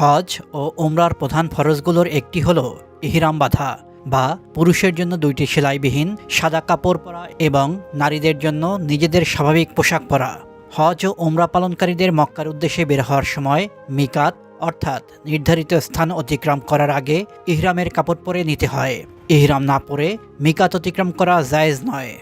হজ ও ওমরার প্রধান ফরজগুলোর একটি হলো ইহিরাম বাঁধা বা পুরুষের জন্য দুইটি সেলাইবিহীন সাদা কাপড় পরা এবং নারীদের জন্য নিজেদের স্বাভাবিক পোশাক পরা। হজ ও ওমরা পালনকারীদের মক্কার উদ্দেশ্যে বের হওয়ার সময় মিকাত, অর্থাৎ নির্ধারিত স্থান অতিক্রম করার আগে ইহরামের কাপড় পরে নিতে হয়। ইহরাম না পরে মিকাত অতিক্রম করা জায়েজ নয়।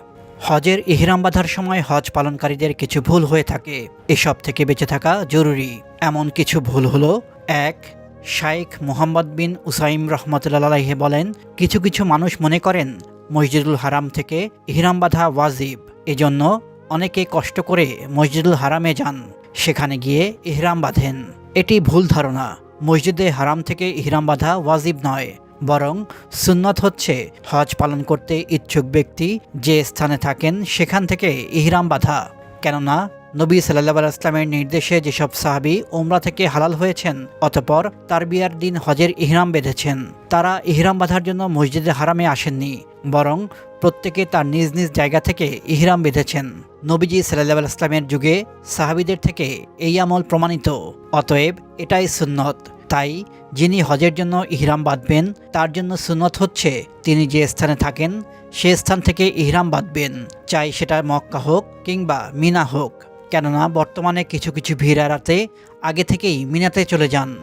হজের ইহরাম বাঁধার সময় হজ পালনকারীদের কিছু ভুল হয়ে থাকে। এসব থেকে বেঁচে থাকা জরুরি। এমন কিছু ভুল হলো এক, শাইখ মুহাম্মদ বিন উসাইম রহমতুল্লাহে বলেন, কিছু কিছু মানুষ মনে করেন, মসজিদুল হারাম থেকে ইহরাম বাঁধা ওয়াজিব। এজন্য অনেকে কষ্ট করে মসজিদুল হারামে যান, সেখানে গিয়ে ইহরাম বাঁধেন। এটি ভুল ধারণা। মসজিদে হারাম থেকে ইহরাম বাঁধা ওয়াজিব নয়, বরং সুন্নত হচ্ছে হজ পালন করতে ইচ্ছুক ব্যক্তি যে স্থানে থাকেন সেখান থেকে ইহরাম বাঁধা। কেননা নবী সাল্লাহ ইসলামের নির্দেশে যেসব সাহাবি ওমরা থেকে হালাল হয়েছেন, অতপর তার বিয়ার দিন হজের ইহরাম বেঁধেছেন। তারা ইহরাম বাঁধার জন্য মসজিদে হারামে আসেননি, বরং প্রত্যেকে তার নিজ নিজ জায়গা থেকে ইহরাম বেঁধেছেন। নবীজি সাল্লাহ ইসলামের যুগে সাহাবিদের থেকে এই আমল প্রমাণিত। অতএব এটাই সুন্নত। তাই যিনি হজের জন্য ইহরাম বাঁধবেন, তার জন্য সুন্নত হচ্ছে তিনি যে স্থানে থাকেন, সে স্থান থেকে ইহরাম বাঁধবেন। চাই সেটা মক্কা হোক কিংবা মিনা হোক। কেননা বর্তমানে কিছু কিছু ভিড় এড়াতে আগে থেকেই মিনাতে চলে যান।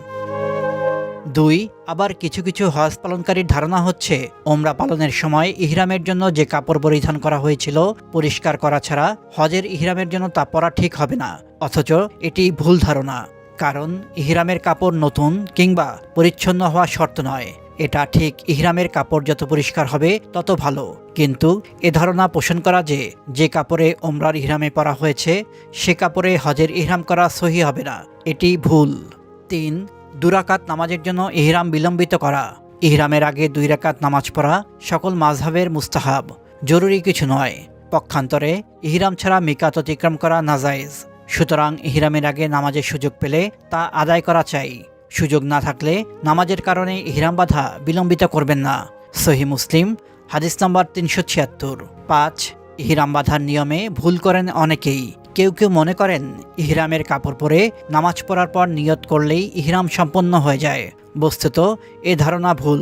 দুই, আবার কিছু কিছু হজ পালনকারীর ধারণা হচ্ছে ওমরা পালনের সময় ইহরামের জন্য যে কাপড় পরিধান করা হয়েছিল, পরিষ্কার করা ছাড়া হজের ইহরামের জন্য তা পরা ঠিক হবে না। অথচ এটি ভুল ধারণা। কারণ ইহরামের কাপড় নতুন কিংবা পরিচ্ছন্ন হওয়া শর্ত নয়। এটা ঠিক ইহরামের কাপড় যত পরিষ্কার হবে, তত ভালো। কিন্তু এ ধারণা পোষণ করা যে যে কাপড়ে ওমরার ইহরামে পরা হয়েছে, সে কাপড়ে হজের ইহরাম করা সহি হবে না। এটি ভুল। তিন দুরাকাত নামাজের জন্য ইহরাম বিলম্বিত করা। ইহরামের আগে দুই রাকাত নামাজ পড়া সকল মাঝহাবের মুস্তাহাব, জরুরি কিছু নয়। পক্ষান্তরে ইহরাম ছাড়া মিকাত অতিক্রম করা নাজায়েজ। সুতরাং ইহরামের আগে নামাজের সুযোগ পেলে তা আদায় করা চাই। সুযোগ না থাকলে নামাজের কারণে ইহরাম বাধা বিলম্বিত করবেন না। সহি মুসলিম, হাদিস নম্বর তিনশো ছিয়াত্তর। পাঁচ, ইহরাম বাধার নিয়মে ভুল করেন অনেকেই। কেউ কেউ মনে করেন ইহরামের কাপড় পরে নামাজ পড়ার পর নিয়ত করলেই ইহরাম সম্পন্ন হয়ে যায়। বস্তুত, এ ধারণা ভুল।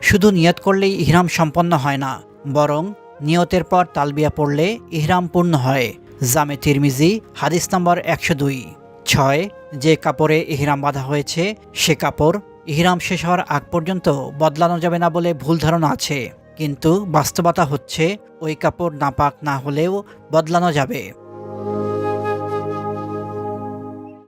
শুধু নিয়ত করলেই ইহরাম সম্পন্ন হয় না, বরং নিয়তের পর তালবিয়া পড়লে ইহরাম পূর্ণ হয়। জামে তিরমিজি, হাদিস নম্বর একশো দুই। ছয়, যে কাপড়ে ইহরাম বাঁধা হয়েছে, সে কাপড় ইহরাম শেষ হওয়ার আগ পর্যন্ত বদলানো যাবে না বলে ভুল ধারণা আছে। কিন্তু বাস্তবতা হচ্ছে, ওই কাপড় নাপাক না হলেও বদলানো যাবে।